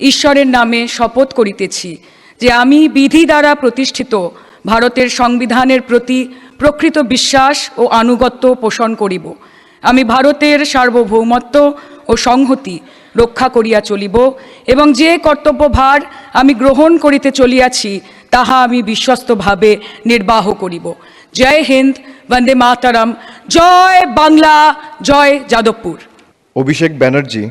ঈশ্বরের নামে শপথ করিতেছি যে আমি বিধি দ্বারা প্রতিষ্ঠিত ভারতের সংবিধানের প্রতি প্রকৃত বিশ্বাস ও আনুগত্য পোষণ করিব। আমি ভারতের সার্বভৌমত্ব ও সংহতি রক্ষা করিয়া চলিব এবং যে কর্তব্যভার আমি গ্রহণ করিতে চলিয়াছি, তাহা আমি বিশ্বস্তভাবে নির্বাহ করিব। জয় হিন্দ, বন্দে মাতারাম। জয় বাংলা, জয় যাদবপুর। Abhishek Banerjee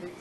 I think